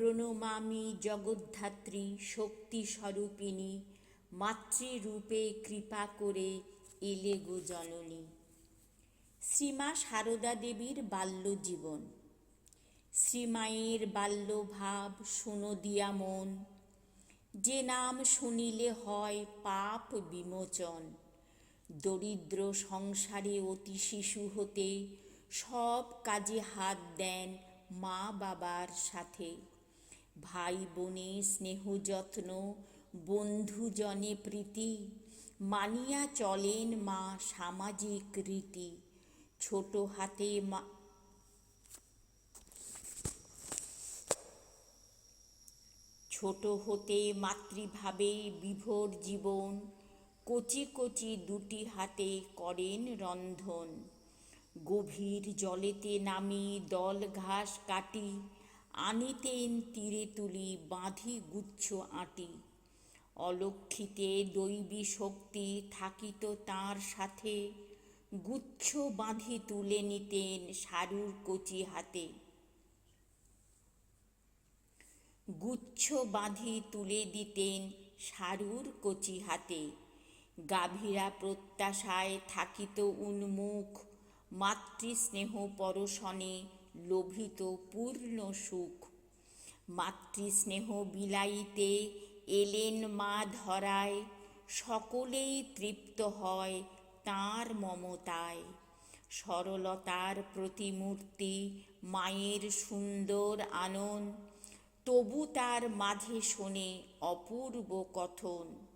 প্রণমামি জগদ্ধাত্রী শক্তি স্বরূপিণী মাতৃরূপে কৃপা করে এলে গো জননী। শ্রীমা সারদা দেবীর বাল্যজীবন। শ্রীমায়ের বাল্যভাব শুনো দিয়া মন। যে নাম শুনিলে হয় পাপ বিমোচন। দরিদ্র সংসারে অতি শিশু হতে সব কাজে হাত দেন মা বাবার সাথে। ভাই বোনে স্নেহ যত্ন বন্ধুজনে প্রীতি, মানিয়া চলেন মা সামাজিক রীতি। ছোট হাতে মা ছোট হতে মাতৃভাবে বিভোর জীবন, কচি কচি দুটি হাতে করেন রন্ধন। গভীর জলেতে নামি দল ঘাস কাটি আনিতেন তীরে তুলি, বাঁধি গুচ্ছ আটি। অলক্ষিতে দৈবী শক্তি থাকিত তাঁর সাথে, গুচ্ছ বাঁধি তুলে নিতেন সারুর কচি হাতে। গুচ্ছ বাঁধি তুলে দিতেন সারুর কচি হাতে। গাভীরা প্রত্যাশায় থাকিত উন্মুখ, মাতৃস্নেহ পরশনে লোভিত পূর্ণ সুখ। মাতৃস্নেহ বিলাইতে এলেন মা ধরায়, সকলেই তৃপ্ত হয় তাঁর মমতায়। সরলতার প্রতিমূর্তি, মায়ের সুন্দর আনন, তবু তার মাঝে শোনে অপূর্ব কথন।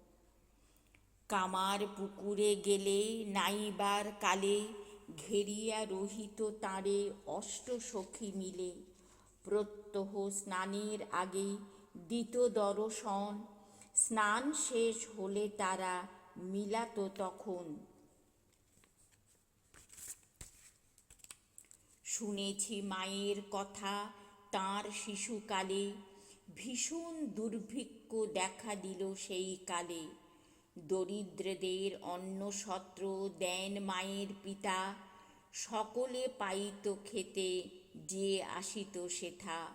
কামার পুকুরে গেলে নাইবার কালে ঘেরিয়া রহিত তাঁরে অষ্ট সখী মিলে। প্রত্যহ স্নানের আগে দিত দর্শন, স্নান শেষ হলে তারা মিলাত তখন। শুনেছি মায়ের কথা তাঁর শিশুকালে, ভীষণ দুর্ভিক্ষ দেখা দিল সেই কালে। দরিদ্রদের অন্নসত্র দেন মায়ের পিতা, সকলে পাইত খেতে, যে আসিত সেথা।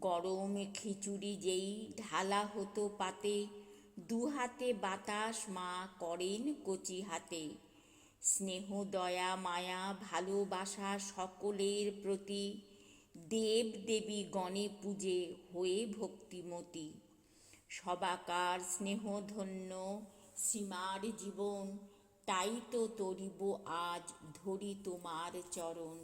গরম খিচুড়ি যেই ঢালা হতো পাতে, দুহাতে বাতাস মা করেন কচি হাতে। স্নেহ, দয়া, মায়া, ভালোবাসা সকলের প্রতি, দেব দেবী গণে পূজে হয়ে ভক্তিমতী। সবাকার স্নেহধন্য সীমার জীবন তাই তো তরিব আজ ধরি তোমার চরণ।